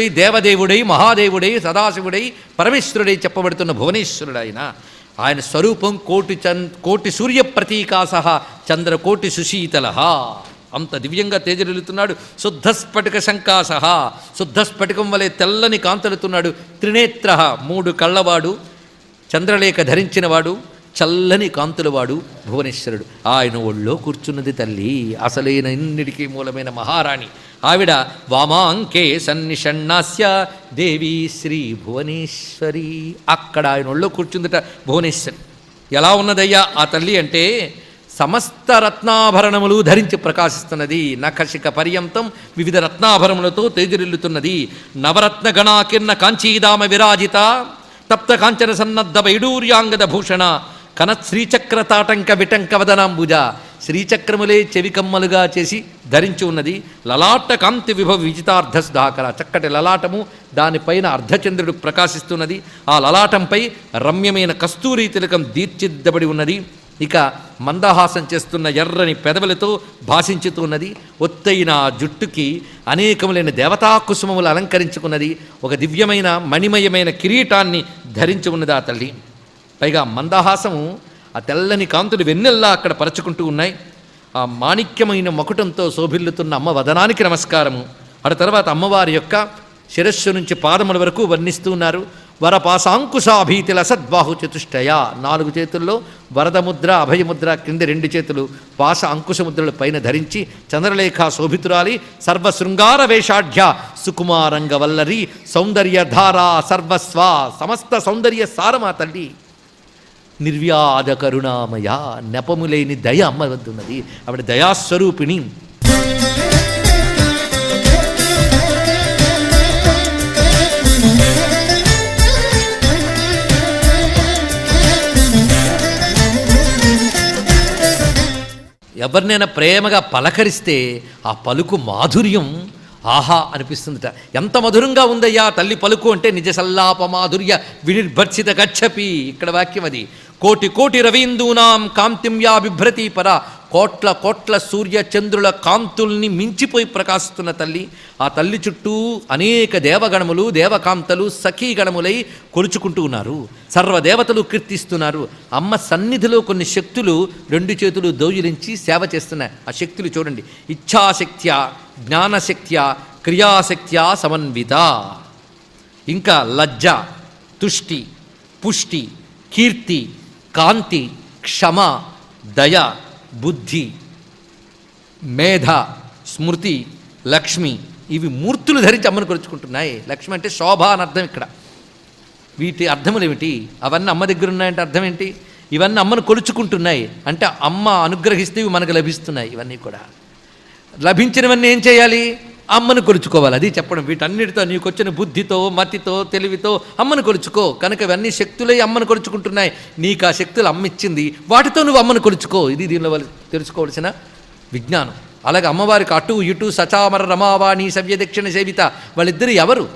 భువనేశ్వరుడై దేవదేవుడై మహాదేవుడై సదాశివుడై పరమేశ్వరుడై చెప్పబడుతున్న భువనేశ్వరుడైన ఆయన స్వరూపం కోటి చన్ కోటి సూర్య ప్రతీకాసహ చంద్రకోటి సుశీతల అంత దివ్యంగా తేజరిల్లుతున్నాడు. శుద్ధ స్ఫటిక శంకాస శుద్ధ స్ఫటికం వలె తెల్లని కాంతలుతున్నాడు. త్రినేత్ర మూడు కళ్ళవాడు. చంద్రలేఖ ధరించినవాడు. చల్లని కాంతులవాడు భువనేశ్వరుడు. ఆయన ఒళ్ళో కూర్చున్నది తల్లి. అసలైన ఇన్నిటికీ మూలమైన మహారాణి. ఆవిడ వామాంకే సన్నిషణ్ణాస్య దేవి శ్రీ భువనేశ్వరి. అక్కడ ఆయన ఒళ్ళో కూర్చుందట భువనేశ్వరి. ఎలా ఉన్నదయ్యా ఆ తల్లి అంటే సమస్త రత్నాభరణములు ధరించి ప్రకాశిస్తున్నది నఖశిక పర్యంతం వివిధ రత్నాభరణములతో తేజిరిల్లుతున్నది. నవరత్న గణాకిర్ణ కాంచీదామ విరాజిత తప్త కాంచన సన్నద్ధ వైడూర్యాంగద భూషణ కనశ్రీచక్ర తాటంక విటంక వదనాంబుజ శ్రీచక్రములే చెవికమ్మలుగా చేసి ధరించి ఉన్నది. లలాట కాంతి విభవ విజితార్థ సుధాకర. చక్కటి లలాటము దానిపైన అర్ధచంద్రుడు ప్రకాశిస్తున్నది. ఆ లలాటంపై రమ్యమైన కస్తూరి తిలకం దీర్చిద్దబడి ఉన్నది. ఇక మందహాసం చేస్తున్న ఎర్రని పెదవులతో భాషించుతున్నది. ఒత్తైన జుట్టుకి అనేకములైన దేవతా కుసుమములు అలంకరించుకున్నది. ఒక దివ్యమైన మణిమయమైన కిరీటాన్ని ధరించి ఉన్నది ఆ తల్లి. పైగా మందహాసము ఆ తెల్లని కాంతులు వెన్నెల్లా అక్కడ పరచుకుంటూ ఉన్నాయి. ఆ మాణిక్యమైన మకుటంతో శోభిల్లుతున్న అమ్మ వదనానికి నమస్కారము. ఆ తర్వాత అమ్మవారి యొక్క శిరస్సు నుంచి పాదముల వరకు వర్ణిస్తూ ఉన్నారు. వరపాసాంకుశాభీతిల సద్బాహు చతుష్టయ. నాలుగు చేతుల్లో వరదముద్ర అభయముద్ర క్రింద రెండు చేతులు పాస అంకుశముద్రలు పైన ధరించి చంద్రలేఖ శోభితురాలి సర్వశృంగార వేషాఢ్య సుకుమారంగ వల్లరి సౌందర్యధారా సర్వస్వ సమస్త సౌందర్య సారమా తల్లి. నిర్వ్యాధ కరుణామయ నెపములేని దయ అమ్మ వద్దున్నది ఆవిడ దయాస్వరూపిణి. ఎవరినైనా ప్రేమగా పలకరిస్తే ఆ పలుకు మాధుర్యం ఆహా అనిపిస్తుందిట. ఎంత మధురంగా ఉందయ్యా తల్లి పలుకు అంటే నిజ సల్లాప మాధుర్య వినిర్భర్సిత గచ్చపి. ఇక్కడ వాక్యం అది. కోటి కోటి రవీందూనాం కాంతిమ్యా బిభ్రతి పర. కోట్ల కోట్ల సూర్య చంద్రుల కాంతుల్ని మించిపోయి ప్రకాశిస్తున్న తల్లి. ఆ తల్లి చుట్టూ అనేక దేవగణములు దేవకాంతలు సఖీగణములై కొలుచుకుంటూ ఉన్నారు. సర్వదేవతలు కీర్తిస్తున్నారు. అమ్మ సన్నిధిలో కొన్ని శక్తులు రెండు చేతులు దౌర్యలించి సేవ చేస్తున్నాయి ఆ శక్తులు చూడండి. ఇచ్ఛాశక్త్యా జ్ఞానశక్త్యా క్రియాశక్త్యా సమన్విత. ఇంకా లజ్జ తుష్టి పుష్టి కీర్తి కాంతి క్షమ దయ బుద్ధి మేధ స్మృతి లక్ష్మి ఇవి మూర్తులు ధరించి అమ్మను కొలుచుకుంటున్నాయి. లక్ష్మి అంటే శోభ అని అర్థం ఇక్కడ. వీటి అర్థములు ఏమిటి? అవన్నీ అమ్మ దగ్గర ఉన్నాయంటే అర్థం ఏంటి? ఇవన్నీ అమ్మను కొలుచుకుంటున్నాయి. అంటే అమ్మ అనుగ్రహిస్తే ఇవి మనకు లభిస్తున్నాయి ఇవన్నీ కూడా. లభించినవన్నీ ఏం చేయాలి? అమ్మను కొలుచుకోవాలి. అది చెప్పడం వీటన్నిటితో నీకు వచ్చిన బుద్ధితో మతితో తెలివితో అమ్మను కొలుచుకో. కనుక ఇవన్నీ శక్తులై అమ్మను కొలుచుకుంటున్నాయి. నీకు ఆ శక్తులు అమ్మ ఇచ్చింది వాటితో నువ్వు అమ్మను కొలుచుకో. ఇది దీనిలో తెలుసుకోవాల్సిన విజ్ఞానం. అలాగే అమ్మవారికి అటు ఇటు సచామర రమావాణి సవ్య దక్షిణ సేవిత వాళ్ళిద్దరు ఎవరు?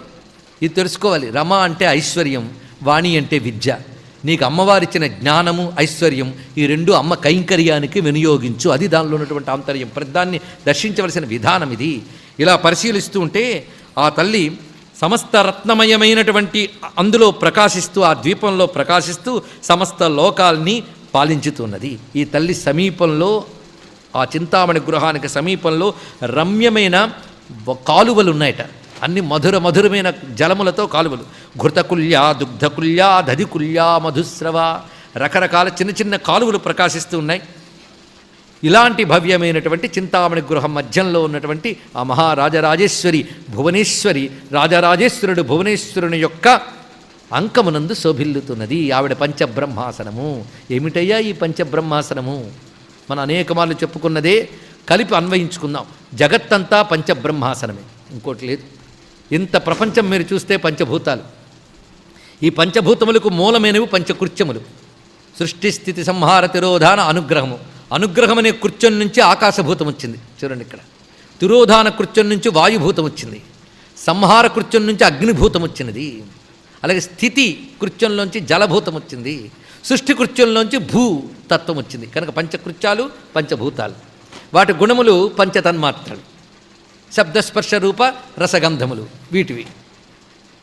ఇది తెలుసుకోవాలి. రమ అంటే ఐశ్వర్యం వాణి అంటే విద్య. నీకు అమ్మవారిచ్చిన జ్ఞానము ఐశ్వర్యం ఈ రెండు అమ్మ కైంకర్యానికి వినియోగించు. అది దానిలో ఉన్నటువంటి ఆంతర్యం. ప్రతిదాన్ని దర్శించవలసిన విధానం ఇది. ఇలా పరిశీలిస్తూ ఉంటే ఆ తల్లి సమస్త రత్నమయమైనటువంటి అందులో ప్రకాశిస్తూ ఆ ద్వీపంలో ప్రకాశిస్తూ సమస్త లోకాల్ని పాలించుతున్నది. ఈ తల్లి సమీపంలో ఆ చింతామణి గృహానికి సమీపంలో రమ్యమైన కాలువలు ఉన్నాయట అన్ని మధుర మధురమైన జలములతో కాలువలు. ఘృతకుల్యా దుగ్ధకుల్యా దధికుల్యా మధుస్రవ రకరకాల చిన్న చిన్న కాలువలు ప్రకాశిస్తూ ఉన్నాయి. ఇలాంటి భవ్యమైనటువంటి చింతామణి గృహం మధ్యంలో ఉన్నటువంటి ఆ మహారాజరాజేశ్వరి భువనేశ్వరి రాజరాజేశ్వరుడు భువనేశ్వరుని యొక్క అంకమునందు శోభిల్లుతున్నది. ఆవిడ పంచబ్రహ్మాసనము. ఏమిటయ్యా ఈ పంచబ్రహ్మాసనము? మన అనేక మార్లు చెప్పుకున్నదే కలిపి అన్వయించుకుందాం. జగత్తంతా పంచబ్రహ్మాసనమే. ఇంకోటి లేదు. ఇంత ప్రపంచం మీరు చూస్తే పంచభూతాలు. ఈ పంచభూతములకు మూలమైనవి పంచకృత్యములు. సృష్టి స్థితి సంహార తిరోధాన అనుగ్రహము. అనుగ్రహం అనే కృత్యం నుంచి ఆకాశభూతం వచ్చింది. చూడండి ఇక్కడ. తిరోధాన కృత్యం నుంచి వాయుభూతం వచ్చింది. సంహార కృత్యం నుంచి అగ్నిభూతం వచ్చినది. అలాగే స్థితి కృత్యంలోంచి జలభూతం వచ్చింది. సృష్టి కృత్యంలోంచి భూ తత్వం వచ్చింది. కనుక పంచకృత్యాలు పంచభూతాలు. వాటి గుణములు పంచతన్మాత్రలు. శబ్దస్పర్శ రూప రసగంధములు వీటివి.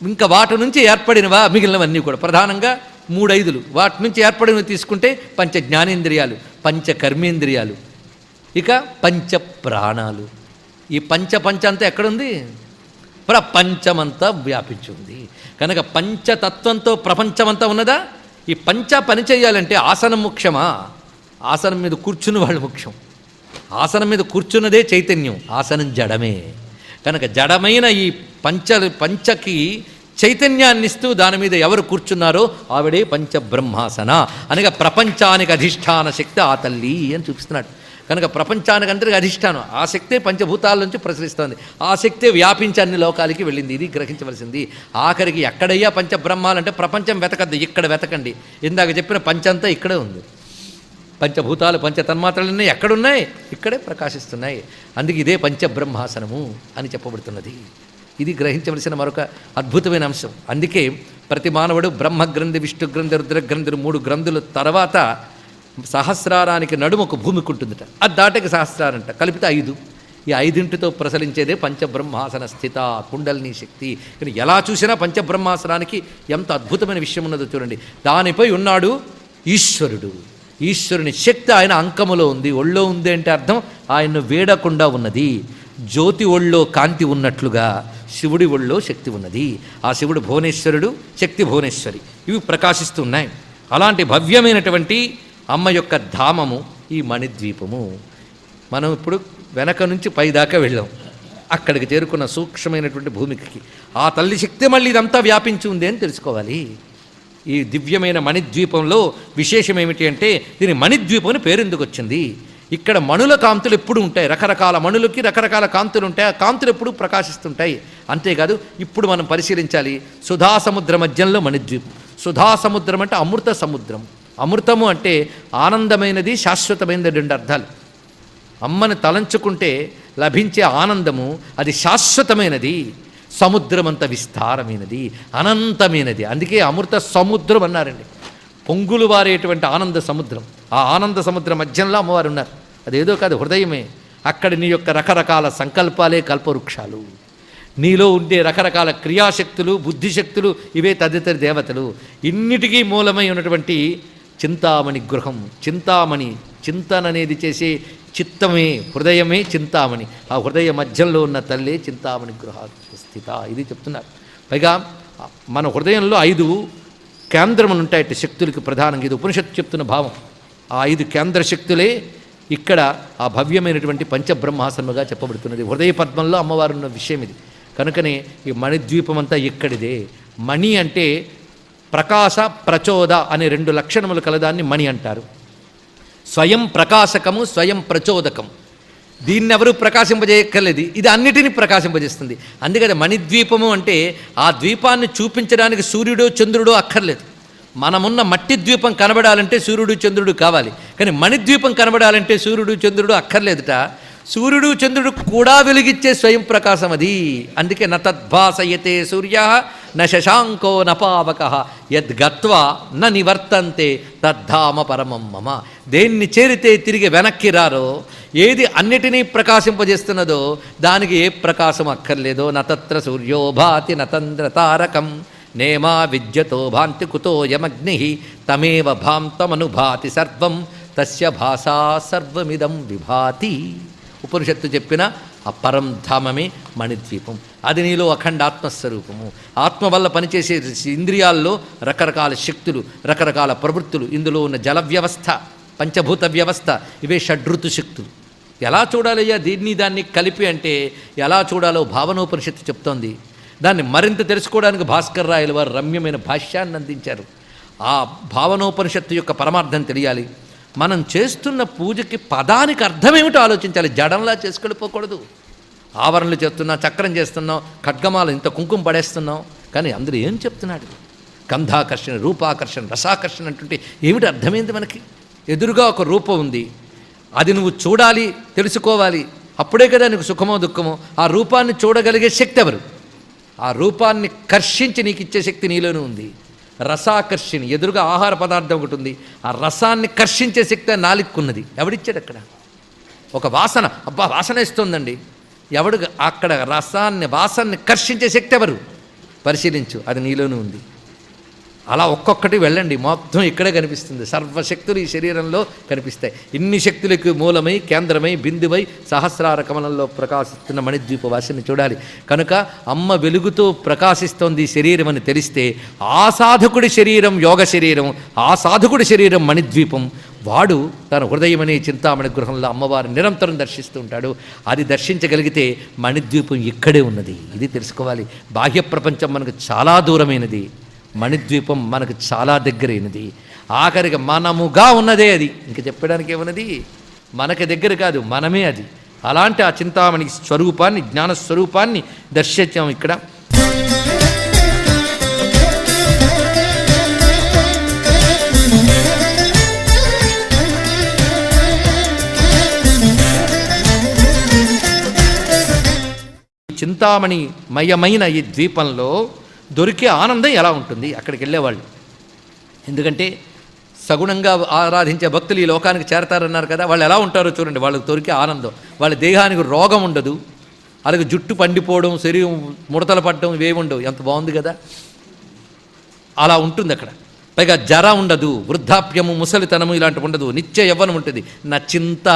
ఇంకా వాటి నుంచి ఏర్పడినవా మిగిలినవన్నీ కూడా. ప్రధానంగా మూడైదులు. వాటి నుంచి ఏర్పడినవి తీసుకుంటే పంచ జ్ఞానేంద్రియాలు పంచ కర్మేంద్రియాలు ఇక పంచ ప్రాణాలు ఈ పంచ పంచ అంతా ఎక్కడుంది? ప్రపంచమంతా వ్యాపించింది. కనుక పంచతత్వంతో ప్రపంచమంతా ఉన్నదా? ఈ పంచ పని చేయాలంటే ఆసనం ముఖ్యమా? ఆసనం మీద కూర్చున్న వాళ్ళు ముఖ్యం. ఆసనం మీద కూర్చున్నదే చైతన్యం ఆసనం జడమే. కనుక జడమైన ఈ పంచ పంచకి చైతన్యాన్ని ఇస్తూ దాని మీద ఎవరు కూర్చున్నారో ఆవిడే పంచబ్రహ్మాసన. అనగా ప్రపంచానికి అధిష్టాన శక్తి ఆ తల్లి అని చూపిస్తున్నాడు. కనుక ప్రపంచానికి అందరికీ అధిష్టానం. ఆ శక్తే పంచభూతాల నుంచి ప్రసరిస్తోంది. ఆ శక్తే వ్యాపించి అన్ని లోకాలకి వెళ్ళింది. ఇది గ్రహించవలసింది. ఆఖరికి ఎక్కడయ్యా పంచబ్రహ్మాలంటే ప్రపంచం వెతకద్దు. ఇక్కడ వెతకండి. ఇందాక చెప్పిన పంచంతా ఇక్కడే ఉంది. పంచభూతాలు పంచతన్మాత్రలన్నీ ఎక్కడున్నాయి? ఇక్కడే ప్రకాశిస్తున్నాయి. అందుకే ఇదే పంచబ్రహ్మాసనము అని చెప్పబడుతున్నది. ఇది గ్రహించవలసిన మరొక అద్భుతమైన అంశం. అందుకే ప్రతి మానవుడు బ్రహ్మగ్రంథి విష్ణుగ్రంథి రుద్రగ్రంథులు మూడు గ్రంథుల తర్వాత సహస్రారానికి నడుము ఒక భూమికి ఉంటుందట. అది దాటకి సహస్రారంట. కలిపితే ఐదు. ఈ ఐదింటితో ప్రసరించేదే పంచబ్రహ్మాసన స్థిత కుండలిని శక్తి. కానీ ఎలా చూసినా పంచబ్రహ్మాసనానికి ఎంత అద్భుతమైన విషయం ఉన్నదో చూడండి. దానిపై ఉన్నాడు ఈశ్వరుడు. ఈశ్వరుని శక్తి ఆయన అంకములో ఉంది. ఒళ్ళో ఉంది అంటే అర్థం ఆయన్ను వేడకుండా ఉన్నది. జ్యోతి ఒళ్ళో కాంతి ఉన్నట్లుగా. శివుడి ఒళ్ళో శక్తి ఉన్నది. ఆ శివుడు భువనేశ్వరుడు శక్తి భువనేశ్వరి. ఇవి ప్రకాశిస్తున్నాయి అలాంటి భవ్యమైనటువంటి అమ్మ యొక్క ధామము ఈ మణిద్వీపము. మనం ఇప్పుడు వెనక నుంచి పైదాకా వెళ్ళాం. అక్కడికి చేరుకున్న సూక్ష్మమైనటువంటి భూమికి. ఆ తల్లి శక్తి మళ్ళీ ఇదంతా వ్యాపించి ఉంది అని తెలుసుకోవాలి. ఈ దివ్యమైన మణిద్వీపంలో విశేషం ఏమిటి అంటే దీని మణిద్వీపం అని పేరు ఎందుకు వచ్చింది? ఇక్కడ మణుల కాంతులు ఎప్పుడు ఉంటాయి? రకరకాల మణులకి రకరకాల కాంతులు ఉంటాయి. ఆ కాంతులు ఎప్పుడు ప్రకాశిస్తుంటాయి? అంతేకాదు ఇప్పుడు మనం పరిశీలించాలి. సుధా సముద్ర మధ్యంలో మణిద్వీపం. సుధా సముద్రం అంటే అమృత సముద్రం. అమృతము అంటే ఆనందమైనది శాశ్వతమైనది రెండు అర్థాలు. అమ్మని తలంచుకుంటే లభించే ఆనందము అది శాశ్వతమైనది. సముద్రమంత విస్తారమైనది అనంతమైనది. అందుకే అమృత సముద్రం అన్నారండి. పొంగులు వారేటువంటి ఆనంద సముద్రం. ఆ ఆనంద సముద్ర మధ్యంలో అమ్మవారు ఉన్నారు. అదేదో కాదు హృదయమే. అక్కడ నీ యొక్క రకరకాల సంకల్పాలే కల్పవృక్షాలు. నీలో ఉండే రకరకాల క్రియాశక్తులు బుద్ధిశక్తులు ఇవే తదితర దేవతలు. ఇన్నిటికీ మూలమై ఉన్నటువంటి చింతామణి గృహం. చింతామణి చింతన అనేది చేసే చిత్తమే హృదయమే చింతామణి. ఆ హృదయ మధ్యంలో ఉన్న తల్లే చింతామణి గృహ స్థిత. ఇది చెప్తున్నారు. పైగా మన హృదయంలో ఐదు కేంద్రములు ఉంటాయట శక్తులకి ప్రధానంగా. ఇది ఉపనిషత్తు చెప్తున్న భావం. ఆ ఐదు కేంద్ర శక్తులే ఇక్కడ ఆ భవ్యమైనటువంటి పంచబ్రహ్మాసనముగా చెప్పబడుతున్నది. హృదయ పద్మంలో అమ్మవారు ఉన్న విషయం ఇది. కనుకనే ఈ మణిద్వీపం అంతా ఇక్కడిదే. మణి అంటే ప్రకాశ ప్రచోద అనే రెండు లక్షణములు కలదాన్ని మణి అంటారు. స్వయం ప్రకాశకము స్వయం ప్రచోదకం. దీన్ని ఎవరు ప్రకాశింపజేయక్కర్లేదు. ఇది అన్నిటినీ ప్రకాశింపజేస్తుంది. అందుకని మణిద్వీపము అంటే ఆ ద్వీపాన్ని చూపించడానికి సూర్యుడు చంద్రుడు అక్కర్లేదు. మనమున్న మట్టి ద్వీపం కనబడాలంటే సూర్యుడు చంద్రుడు కావాలి. కానీ మణిద్వీపం కనబడాలంటే సూర్యుడు చంద్రుడు అక్కర్లేదుట. సూర్యుడు చంద్రుడు కూడా వెలిగిచ్చే స్వయం ప్రకాశం అది. అందుకే న తద్భాసయతే సూర్య న శశాంకో నపావక యద్గత్వా న నివర్తంతే తద్ధామ పరమం మమ. దేన్ని చేరితే తిరిగి వెనక్కి రారో ఏది అన్నిటినీ ప్రకాశింపజేస్తున్నదో దానికి ఏ ప్రకాశం అక్కర్లేదో. నతత్ర సూర్యోభాతి నతంద్ర తారకం. నేమా విద్యతో భాంతి కుతోయమగ్ని తమేవ భాంతమనుభాతి సర్వం తస్య భాషా సర్వమిదం విభాతి. ఉపనిషత్తు చెప్పిన ఆ పరం ధామమే మణిద్వీపం. అది నీలో అఖండ ఆత్మస్వరూపము. ఆత్మ వల్ల పనిచేసే ఇంద్రియాల్లో రకరకాల శక్తులు రకరకాల ప్రవృత్తులు ఇందులో ఉన్న జల వ్యవస్థ పంచభూత వ్యవస్థ ఇవే షడ్రుతు శక్తులు. ఎలా చూడాలయ్యా దీన్ని దాన్ని కలిపి అంటే ఎలా చూడాలో భావనోపనిషత్తు చెప్తోంది. దాన్ని మరింత తెలుసుకోవడానికి భాస్కర్ రాయల వారు రమ్యమైన భాష్యాన్ని అందించారు. ఆ భావనోపనిషత్తు యొక్క పరమార్థం తెలియాలి. మనం చేస్తున్న పూజకి పదానికి అర్థమేమిటో ఆలోచించాలి. జడంలా చేసుకెళ్ళిపోకూడదు. ఆవరణలు చేస్తున్నాం చక్రం చేస్తున్నాం ఖడ్గమాలు ఇంత కుంకుమ పడేస్తున్నాం. కానీ అందరూ ఏం చెప్తున్నాడు? గంధాకర్షణ రూపాకర్షణ రసాకర్షణ అంటుంటే ఏమిటి అర్థమైంది మనకి? ఎదురుగా ఒక రూపం ఉంది. అది నువ్వు చూడాలి తెలుసుకోవాలి. అప్పుడే కదా నీకు సుఖమో దుఃఖమో. ఆ రూపాన్ని చూడగలిగే శక్తి ఎవరు? ఆ రూపాన్ని కర్షించి నీకు ఇచ్చే శక్తి నీలోనే ఉంది. రసాకర్షిణి ఎదురుగా ఆహార పదార్థం ఒకటి ఉంది. ఆ రసాన్ని కర్షించే శక్తి నాలిక్కున్నది. ఎవడిచ్చాడు అక్కడ? ఒక వాసన. అబ్బా వాసన ఇస్తుందండి. ఎవడు అక్కడ రసాన్ని వాసనని కర్షించే శక్తి ఎవరు? పరిశీలించు అది నీలోనూ ఉంది. అలా ఒక్కొక్కటి వెళ్ళండి. మొత్తం ఇక్కడే కనిపిస్తుంది. సర్వశక్తులు ఈ శరీరంలో కనిపిస్తాయి. ఇన్ని శక్తులకు మూలమై కేంద్రమై బిందువై సహస్రార కమలంలో ప్రకాశిస్తున్న మణిద్వీప వాసిని చూడాలి. కనుక అమ్మ వెలుగుతో ప్రకాశిస్తోంది శరీరం అని తెలిస్తే ఆ సాధకుడి శరీరం యోగ శరీరం ఆ సాధకుడి శరీరం మణిద్వీపం. వాడు తన హృదయమనే చింతామణి గృహంలో అమ్మవారిని నిరంతరం దర్శిస్తూ ఉంటాడు. అది దర్శించగలిగితే మణిద్వీపం ఇక్కడే ఉన్నది. ఇది తెలుసుకోవాలి. బాహ్య ప్రపంచం మనకు చాలా దూరమైనది. మణిద్వీపం మనకు చాలా దగ్గరైనది. ఆఖరికి మనముగా ఉన్నదే అది. ఇంక చెప్పడానికి ఏమున్నది? మనకి దగ్గర కాదు మనమే అది. అలాంటి ఆ చింతామణి స్వరూపాన్ని జ్ఞాన స్వరూపాన్ని దర్శించాం ఇక్కడ. చింతామణి మయమైన ఈ ద్వీపంలో దొరికే ఆనందం ఎలా ఉంటుంది? అక్కడికి వెళ్ళేవాళ్ళు. ఎందుకంటే సగుణంగా ఆరాధించే భక్తులు ఈ లోకానికి చేరతారన్నారు కదా వాళ్ళు ఎలా ఉంటారో చూడండి. వాళ్ళకి దొరికే ఆనందం. వాళ్ళ దేహానికి రోగం ఉండదు. అలాగే జుట్టు పండిపోవడం శరీరం ముడతలు పడడం ఇవేమి ఉండవు. ఎంత బాగుంది కదా? అలా ఉంటుంది అక్కడ. పైగా జర ఉండదు వృద్ధాప్యము ముసలితనము ఇలాంటివి ఉండదు. నిత్య యవ్వనం ఉంటుంది. నా చింత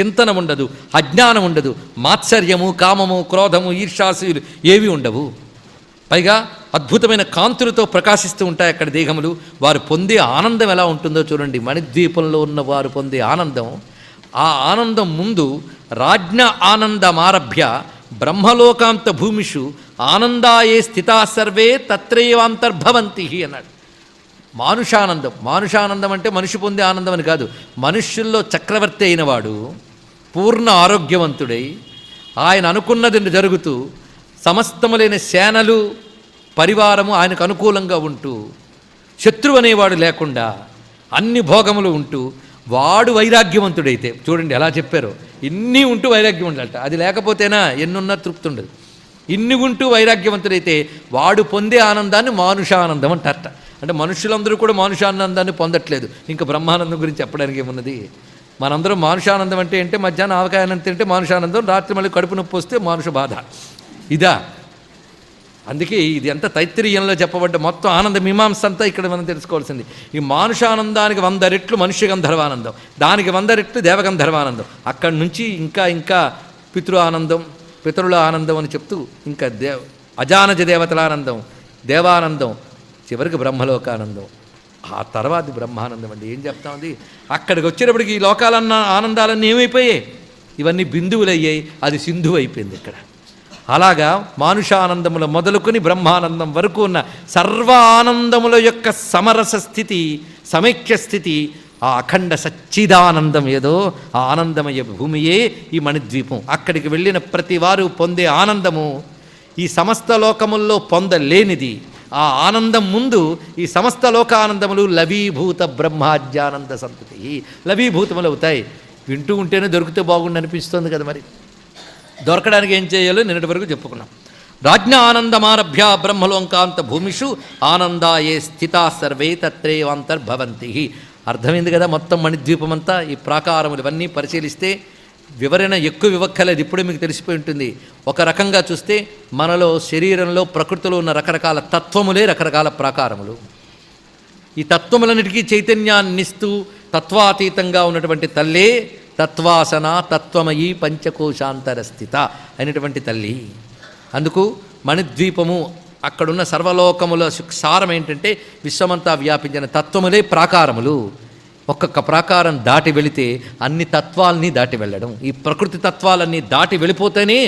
చింతనం ఉండదు. అజ్ఞానం ఉండదు. మాత్సర్యము కామము క్రోధము ఈర్షాసులు ఏవి ఉండవు. పైగా అద్భుతమైన కాంతులతో ప్రకాశిస్తూ ఉంటాయి అక్కడ దేహములు. వారు పొందే ఆనందం ఎలా ఉంటుందో చూడండి. మణిద్వీపంలో ఉన్న వారు పొందే ఆనందం. ఆ ఆనందం ముందు రాజ్ఞ ఆనందమారభ్య బ్రహ్మలోకాంత భూమిషు ఆనందాయే స్థితా సర్వే తత్రేవాంతర్భవంతి అన్నాడు. మానుషానందం. మానుషానందం అంటే మనిషి పొందే ఆనందం అని కాదు. మనుష్యుల్లో చక్రవర్తి అయినవాడు పూర్ణ ఆరోగ్యవంతుడై ఆయన అనుకున్నది జరుగుతూ సమస్తములైన సేనలు పరివారము ఆయనకు అనుకూలంగా ఉంటూ శత్రువు అనేవాడు లేకుండా అన్ని భోగములు ఉంటూ వాడు వైరాగ్యవంతుడైతే చూడండి ఎలా చెప్పారో ఇన్ని ఉంటూ వైరాగ్యం ఉండాలట అది లేకపోతేనా ఎన్నున్నా తృప్తి ఉండదు. ఇన్ని ఉంటూ వైరాగ్యవంతుడైతే వాడు పొందే ఆనందాన్ని మానుషానందం అంటారట. అంటే మనుషులందరూ కూడా మానుషానందాన్ని పొందట్లేదు. ఇంకా బ్రహ్మానందం గురించి చెప్పడానికి ఏమున్నది? మనందరం మానుషానందం అంటే ఏంటి? మధ్యాహ్నం ఆవకాయనం తింటే మానుషానందం రాత్రి మళ్ళీ కడుపు నొప్పి వస్తే మానుష బాధ. ఇదా. అందుకే ఇది ఎంత తైత్రీయంలో చెప్పబడ్డ మొత్తం ఆనంద మీమాంస అంతా ఇక్కడ మనం తెలుసుకోవాల్సింది. ఈ మానుషానందానికి వంద రెట్లు మనుష్య గంధర్వానందం దానికి వంద రెట్లు దేవగంధర్వానందం. అక్కడి నుంచి ఇంకా ఇంకా పితృ ఆనందం పితరుల ఆనందం అని చెప్తూ ఇంకా దేవ అజానజ దేవతల ఆనందం దేవానందం చివరికి బ్రహ్మలోకానందం. ఆ తర్వాత బ్రహ్మానందం అండి. ఏం చెప్తామంది అక్కడికి వచ్చేటప్పటికి ఈ లోకాలన్న ఆనందాలన్నీ ఏమైపోయాయి? ఇవన్నీ బిందువులయ్యాయి. అది సింధువు అయిపోయింది ఇక్కడ. అలాగా మానుషానందముల మొదలుకొని బ్రహ్మానందం వరకు ఉన్న సర్వ ఆనందముల యొక్క సమరస స్థితి సమైక్య స్థితి ఆ అఖండ సచ్చిదానందం ఏదో ఆ ఆనందమయ భూమియే ఈ మణిద్వీపం. అక్కడికి వెళ్ళిన ప్రతి వారు పొందే ఆనందము ఈ సమస్త లోకముల్లో పొందలేనిది. ఆ ఆనందం ముందు ఈ సమస్త లోకానందములు లవీభూత బ్రహ్మాజ్యానంద సంతతి. లవీభూతములు అవుతాయి. వింటూ ఉంటేనే దొరికితే బాగుండి అనిపిస్తుంది కదా మరి. దొరకడానికి ఏం చేయాలో నిన్నటి వరకు చెప్పుకున్నాం. రాజ్ఞ ఆనందమారభ్య బ్రహ్మలోంకాంత భూమిషు ఆనందాయే స్థితా సర్వే తత్రేవాంతర్భవంతి అర్థమైంది కదా మొత్తం మణిద్వీపమంతా? ఈ ప్రాకారములు ఇవన్నీ పరిశీలిస్తే వివరణ ఎక్కువ వివక్కలేదు ఇప్పుడే మీకు తెలిసిపోయి ఉంటుంది. ఒక రకంగా చూస్తే మనలో శరీరంలో ప్రకృతిలో ఉన్న రకరకాల తత్వములే రకరకాల ప్రాకారములు. ఈ తత్వములన్నిటికీ చైతన్యాన్నిస్తూ తత్వాతీతంగా ఉన్నటువంటి తల్లే తత్వాసన తత్వమయీ పంచకోశాంతరస్థిత అయినటువంటి తల్లి. అందుకు మణిద్వీపము అక్కడున్న సర్వలోకముల సారం ఏంటంటే విశ్వమంతా వ్యాపించిన తత్వములే ప్రాకారములు. ఒక్కొక్క ప్రాకారం దాటి వెళితే అన్ని తత్వాల్ని దాటి వెళ్ళడం. ఈ ప్రకృతి తత్వాలన్నీ దాటి వెళ్ళిపోతేనే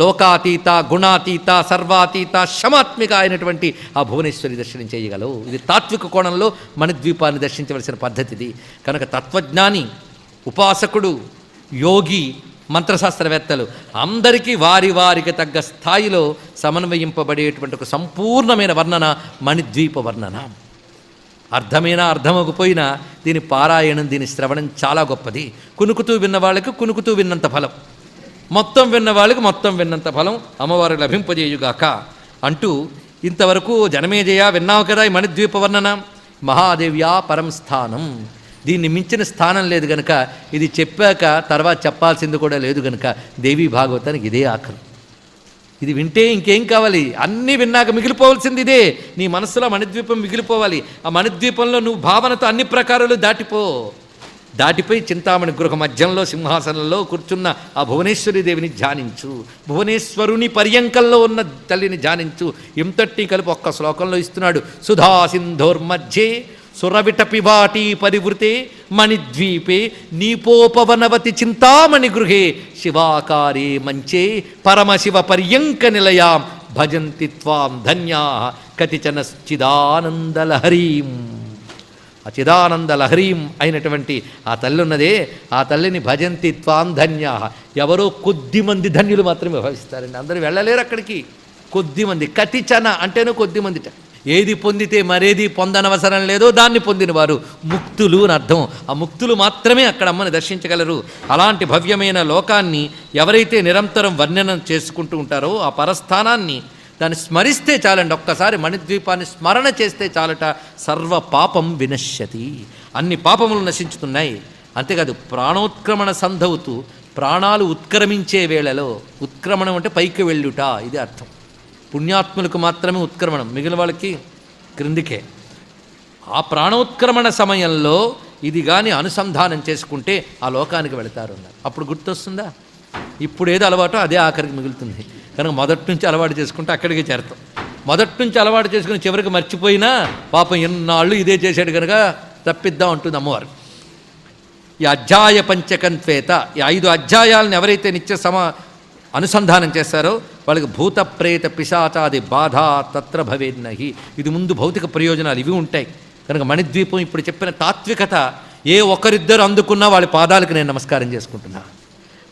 లోకాతీత గుణాతీత సర్వాతీత శమాత్మిక అయినటువంటి ఆ భువనేశ్వరి దర్శనం చేయగలవు. ఇది తాత్విక కోణంలో మణిద్వీపాన్ని దర్శించవలసిన పద్ధతి ఇది కనుక తత్వజ్ఞాని ఉపాసకుడు యోగి మంత్రశాస్త్రవేత్తలు అందరికీ వారి వారికి తగ్గ స్థాయిలో సమన్వయింపబడేటువంటి ఒక సంపూర్ణమైన వర్ణన మణిద్వీప వర్ణన. అర్థమైనా అర్థమకపోయినా దీని పారాయణం దీని శ్రవణం చాలా గొప్పది. కునుకుతూ విన్న వాళ్ళకి కునుకుతూ విన్నంత ఫలం. మొత్తం విన్న వాళ్ళకి మొత్తం విన్నంత ఫలం అమ్మవారు లభింపజేయుగాక అంటూ ఇంతవరకు జనమేజయ విన్నావు కదా ఈ మణిద్వీప వర్ణన? మహాదేవ్యా పరం స్థానం దీన్ని మించిన స్థానం లేదు గనక ఇది చెప్పాక తర్వాత చెప్పాల్సింది కూడా లేదు గనక దేవీ భాగవతానికి ఇదే ఆఖరు ఇది వింటే ఇంకేం కావాలి? అన్నీ విన్నాక మిగిలిపోవాల్సింది ఇదే. నీ మనసులో మణిద్వీపం మిగిలిపోవాలి. ఆ మణిద్వీపంలో నువ్వు భావనతో అన్ని ప్రకారాలు దాటిపో. దాటిపోయి చింతామణి గృహ మధ్యంలో సింహాసనంలో కూర్చున్న ఆ భువనేశ్వరి దేవిని ధ్యానించు. భువనేశ్వరుని పర్యంకంలో ఉన్న తల్లిని ధ్యానించు. ఇంతటి కలిపి ఒక్క శ్లోకంలో ఇస్తున్నాడు. సుధా సింధోర్మధ్యే సురవిటపివాటి పరివృతే మణిద్వీపే నీపోపవనవతి చింతామణి గృహే శివాకారే మంచే పరమశివ పర్యంక నిలయాం భజంతి త్వాం ధన్యా కతిచన చిదానందలహరీం ఆ చిదానందలహరీం అయినటువంటి ఆ తల్లి ఉన్నదే ఆ తల్లిని భజంతి త్వాం ధన్యా. ఎవరో కొద్దిమంది ధన్యులు మాత్రమే భావిస్తారండి. అందరూ వెళ్ళలేరు అక్కడికి. కొద్దిమంది కతిచన అంటేనే కొద్దిమంది ఏది పొందితే మరేది పొందనవసరం లేదో దాన్ని పొందినవారు ముక్తులు అని అర్థం. ఆ ముక్తులు మాత్రమే అక్కడ అమ్మని దర్శించగలరు. అలాంటి భవ్యమైన లోకాన్ని ఎవరైతే నిరంతరం వర్ణనం చేసుకుంటూ ఉంటారో ఆ పరస్థానాన్ని దాన్ని స్మరిస్తే చాలండి. ఒక్కసారి మణిద్వీపాన్ని స్మరణ చేస్తే చాలట. సర్వ పాపం వినశ్యతి. అన్ని పాపములు నశించుతున్నాయి. అంతేకాదు ప్రాణోత్క్రమణ సంధవుతూ ప్రాణాలు ఉత్క్రమించే వేళలో ఉత్క్రమణం అంటే పైకి వెళ్ళుట ఇది అర్థం. పుణ్యాత్ములకు మాత్రమే ఉత్క్రమణం. మిగిలిన వాళ్ళకి క్రిందికే. ఆ ప్రాణోత్క్రమణ సమయంలో ఇది కానీ అనుసంధానం చేసుకుంటే ఆ లోకానికి వెళతారు అన్నారు. అప్పుడు గుర్తొస్తుందా? ఇప్పుడు ఏది అలవాటో అదే ఆఖరికి మిగులుతుంది. కనుక మొదటి నుంచి అలవాటు చేసుకుంటే అక్కడికి చేరతాం. మొదటి నుంచి అలవాటు చేసుకుని చివరికి మర్చిపోయినా పాపం ఎన్నాళ్ళు ఇదే చేశాడు కనుక తప్పిద్దాం అంటుంది అమ్మవారు. ఈ అధ్యాయ పంచకంత్వేత ఈ ఐదు అధ్యాయాలను ఎవరైతే నిత్య సమ అనుసంధానం చేస్తారో వాళ్ళకి భూత ప్రేత పిశాచాది బాధ తత్ర భవేన్నహి ఇది ముందు భౌతిక ప్రయోజనాలు ఇవి ఉంటాయి. కనుక మణిద్వీపం ఇప్పుడు చెప్పిన తాత్వికత ఏ ఒక్కరిద్దరు అందుకున్నా వాళ్ళ పాదాలకు నేను నమస్కారం చేసుకుంటున్నా.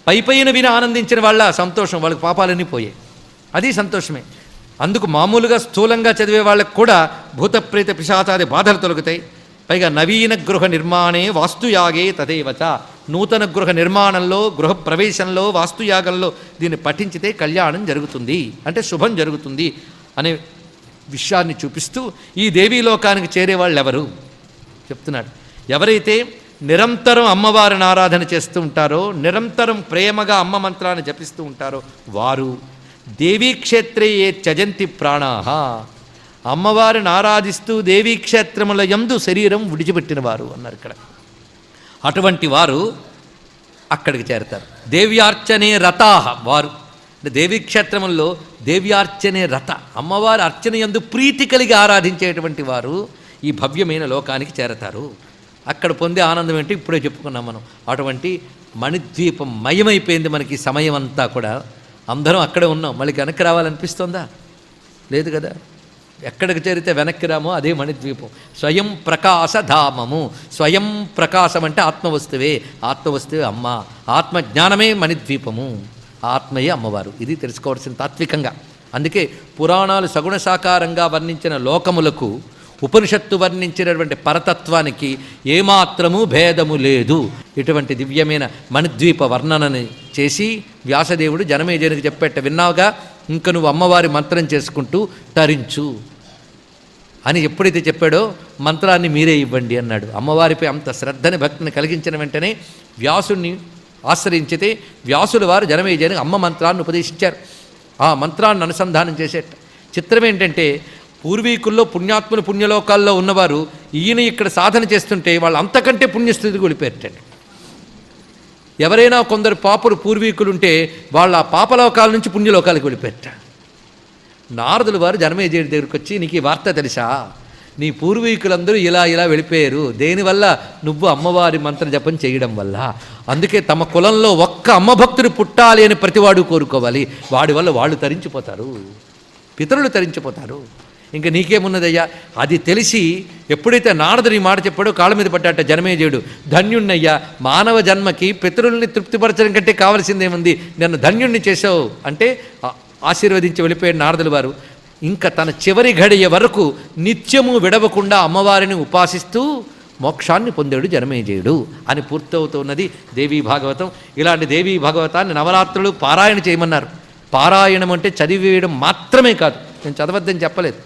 పై పైన విని ఆనందించిన వాళ్ళ సంతోషం వాళ్ళకి పాపాలన్నీ పోయాయి. అది సంతోషమే. అందుకు మామూలుగా స్థూలంగా చదివే వాళ్ళకు కూడా భూతప్రేత పిశాచాది బాధలు తొలగుతాయి. పైగా నవీన గృహ నిర్మాణే వాస్తుయాగే తదేవచ. నూతన గృహ నిర్మాణంలో గృహ ప్రవేశంలో వాస్తుయాగంలో దీన్ని పఠించితే కళ్యాణం జరుగుతుంది. అంటే శుభం జరుగుతుంది అనే విషయాన్ని చూపిస్తూ ఈ దేవీ లోకానికి చేరే వాళ్ళు ఎవరు చెప్తున్నాడు. ఎవరైతే నిరంతరం అమ్మవారిని ఆరాధన చేస్తూ ఉంటారో నిరంతరం ప్రేమగా అమ్మ మంత్రాన్ని జపిస్తూ ఉంటారో వారు దేవీక్షేత్రే ఏ త్యజంతి ప్రాణాహ. అమ్మవారిని ఆరాధిస్తూ దేవీక్షేత్రముల యందు శరీరం విడిచిపెట్టిన వారు అన్నారు ఇక్కడ. అటువంటి వారు అక్కడికి చేరతారు. దేవ్యార్చనే రథాహ వారు. అంటే దేవీక్షేత్రంలో దేవ్యార్చనే రథ అమ్మవారి అర్చన యందు ప్రీతి కలిగి ఆరాధించేటువంటి వారు ఈ భవ్యమైన లోకానికి చేరతారు. అక్కడ పొందే ఆనందం ఏంటి ఇప్పుడే చెప్పుకున్నాం మనం. అటువంటి మణిద్వీపం మయమైపోయింది మనకి సమయం అంతా కూడా. అందరం అక్కడే ఉన్నాం. మళ్ళీ వెనక్కి రావాలనిపిస్తుందా? లేదు కదా? ఎక్కడికి చేరితే వెనక్కి రామో అదే మణిద్వీపం. స్వయం ప్రకాశధామము స్వయం ప్రకాశం అంటే ఆత్మవస్తువే. ఆత్మవస్తువే అమ్మ. ఆత్మజ్ఞానమే మణిద్వీపము. ఆత్మయే అమ్మవారు. ఇది తెలుసుకోవాల్సిన తాత్వికంగా. అందుకే పురాణాలు సగుణ సాకారంగా వర్ణించిన లోకములకు ఉపనిషత్తు వర్ణించినటువంటి పరతత్వానికి ఏమాత్రము భేదము లేదు. ఇటువంటి దివ్యమైన మణిద్వీప వర్ణనని చేసి వ్యాసదేవుడు జనమేజయునికి చెప్పేట విన్నావుగా? ఇంక నువ్వు అమ్మవారి మంత్రం చేసుకుంటూ తరించు. అని ఎప్పుడైతే చెప్పాడో మంత్రాన్ని మీరే ఇవ్వండి అన్నాడు. అమ్మవారిపై అంత శ్రద్ధని భక్తిని కలిగించిన వెంటనే వ్యాసుణ్ణి ఆశ్రయించితే వ్యాసుల వారు జనమేజయని అమ్మ మంత్రాన్ని ఉపదేశించారు. ఆ మంత్రాన్ని అనుసంధానం చేసేట. చిత్రం ఏంటంటే పూర్వీకుల్లో పుణ్యాత్ములు పుణ్యలోకాల్లో ఉన్నవారు ఈయన ఇక్కడ సాధన చేస్తుంటే వాళ్ళు అంతకంటే పుణ్యస్థితికి వెళ్ళిపోయారటండి ఎవరైనా కొందరు పాపులు పూర్వీకులుంటే వాళ్ళ ఆ పాపలోకాల నుంచి పుణ్యలోకాలకు వెళ్ళిపోయారు నారదులు వారు జనమేజయుడి దగ్గరికి వచ్చి నీకు ఈ వార్త తెలుసా? నీ పూర్వీకులందరూ ఇలా ఇలా వెళ్ళిపోయారు. దేనివల్ల? నువ్వు అమ్మవారి మంత్ర జపం చేయడం వల్ల. అందుకే తమ కులంలో ఒక్క అమ్మ భక్తుడు పుట్టాలి అని ప్రతివాడు కోరుకోవాలి. వాడి వల్ల వాళ్ళు తరించిపోతారు. పితరులు తరించిపోతారు. ఇంకా నీకేమున్నదయ్యా? అది తెలిసి ఎప్పుడైతే నారదుని మాట చెప్పాడో కాళ్ళ మీద పడ్డాట జనమేజయుడు ధన్యుణ్ణయ్యా మానవ జన్మకి పితరుల్ని తృప్తిపరచడం కంటే కావాల్సిందేముంది? నన్ను ధన్యుణ్ణి చేసావు అంటే ఆశీర్వదించి వెళ్ళిపోయాడు నారదుల వారు. ఇంకా తన చివరి ఘడియ వరకు నిత్యము విడవకుండా అమ్మవారిని ఉపాసిస్తూ మోక్షాన్ని పొందాడు జనమేజయుడు అని పూర్తవుతున్నది దేవీ భాగవతం. ఇలాంటి దేవీ భాగవతాన్ని నవరాత్రులు పారాయణ చేయమన్నారు. పారాయణం అంటే చదివేయడం మాత్రమే కాదు. నేను చదవద్దని చెప్పలేదు.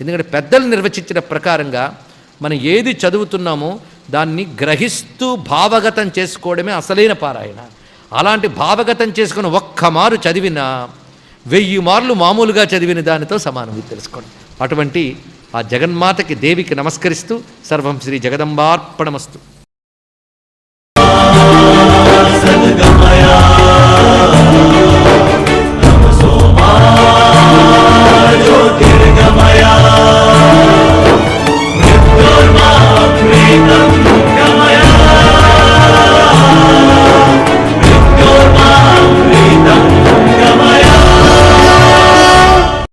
ఎందుకంటే పెద్దలు నిర్వచించిన ప్రకారంగా మనం ఏది చదువుతున్నామో దాన్ని గ్రహిస్తూ భావగతం చేసుకోవడమే అసలైన పారాయణ. అలాంటి భావగతం చేసుకుని ఒక్క మారు చదివినా వెయ్యి మార్లు మామూలుగా చదివిన దానితో సమానం తెలుసుకోండి. అటువంటి ఆ జగన్మాతకి దేవికి నమస్కరిస్తూ సర్వం శ్రీ జగదంబార్పణమస్తు.